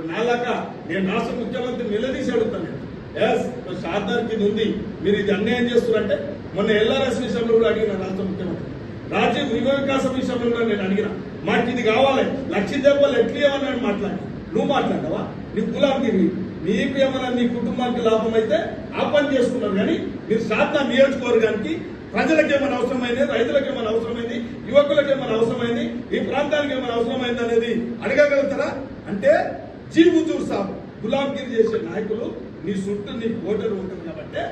ఇప్పుడు నాలాక నేను రాష్ట్ర ముఖ్యమంత్రి నిలదీసి అడుగుతాను నేను ఎస్ షార్దార్ కింద ఉంది. మీరు ఇది అన్యాయం చేస్తున్నారంటే మొన్న ఎల్ఆర్ఎస్ విషయంలో కూడా అడిగిన రాష్ట్ర ముఖ్యమంత్రి. రాజీవ్ యువ వికాసం విషయంలో కూడా నేను అడిగిన. మాకు ఇది కావాలి. లక్ష దెబ్బలు ఎట్లా ఏమన్నాడు మాట్లాడి. నువ్వు మాట్లాడవా? నీ కులాంగిరి నీకు ఏమైనా నీ కుటుంబానికి లాభం అయితే ఆ పని చేసుకున్నారు కానీ మీరు శారదా నియోజకవర్గానికి ప్రజలకు ఏమైనా అవసరమైంది? రైతులకు ఏమైనా అవసరమైంది? యువకులకు ఏమైనా అవసరమైంది? ఈ ప్రాంతానికి ఏమైనా అవసరమైంది అనేది అడగగలుగుతారా? అంటే జీ సాబు సాబ్ గులాంగిరి చేసే నాయకులు నీ చుట్టూ నీ ఓటరు ఉంటుంది కాబట్టి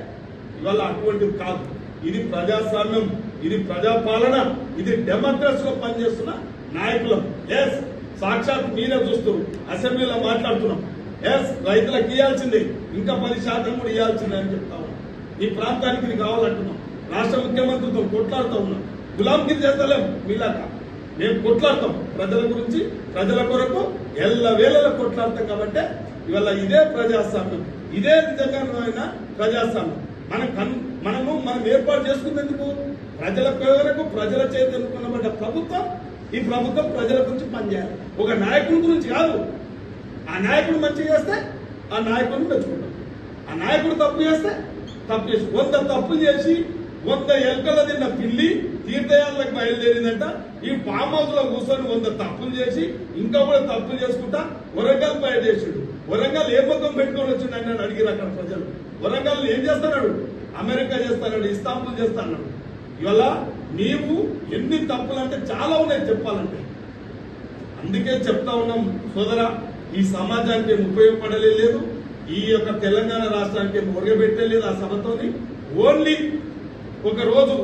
ఇవాళ అటువంటివి కాదు. ఇది ప్రజాస్వామ్యం ఇది ప్రజాపాలన ఇది డెమోక్రసీ లో పనిచేస్తున్న నాయకులం. ఎస్ సాక్షాత్ మీరే చూస్తారు అసెంబ్లీలో మాట్లాడుతున్నాం. ఎస్ రైతులకు ఇవ్వాల్సిందే ఇంకా పది శాతం కూడా ఇవ్వాల్సిందే అని చెప్తా ఉన్నాం. ఈ ప్రాంతానికి ఇది కావాలంటున్నాం. రాష్ట్ర ముఖ్యమంత్రితో కొట్లాడుతూ ఉన్నాం. గులాంగిరి చేస్తలేం మీలాగా. మేము కొట్లాడతాం ప్రజల గురించి ప్రజల కొరకు ఎల్ల వేళల కొట్లాడతాం కాబట్టి ఇవాళ ఇదే ప్రజాస్వామ్యం. ఇదే నిజంగా ప్రజాస్వామ్యం. మన కన్ మనము మనం ఏర్పాటు చేసుకునేందుకు ప్రజల కొరకు ప్రజల చేతి ప్రభుత్వం ఈ ప్రభుత్వం ప్రజల గురించి పనిచేయాలి. ఒక నాయకుడి గురించి కాదు. ఆ నాయకుడు మంచి చేస్తే ఆ నాయకుడిని మెచ్చుకుంటాం. ఆ నాయకుడు తప్పు చేస్తే తప్పు చేసి వంద తప్పులు చేసి వంద ఎలుకల తిన్న పిల్లి తీర్థయాలకు బయలుదేరిందంట. ఈ ఫామ్ హౌస్లో కూర్చొని వంద తప్పులు చేసి ఇంకా కూడా తప్పులు చేసుకుంటా వరంగల్ బయట చేసిండు వరంగల్ ఏ ముఖం పెట్టుకొని వచ్చిండు అని నన్ను అడిగిరు అక్కడ ప్రజలు. వరంగల్ ఏం చేస్తున్నాడు? అమెరికా చేస్తాడు ఇస్తాంబుల్ చేస్తాడు ఇవాళ నీవు ఎన్ని తప్పులు అంటే చాలా ఉన్నాయి చెప్పాలంటే. అందుకే చెప్తా ఉన్నాం సోదరా ఈ సమాజానికి ఉపయోగపడలేదు ఈ యొక్క తెలంగాణ రాష్ట్రానికి మొరగబెట్టలేదు ఆ సభతోని. ఓన్లీ ఒకరోజు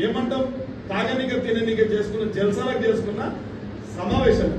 ఏమంటాం? తాగనిక తిననిక చేసుకున్న జల్సలకు చేసుకున్న సమావేశం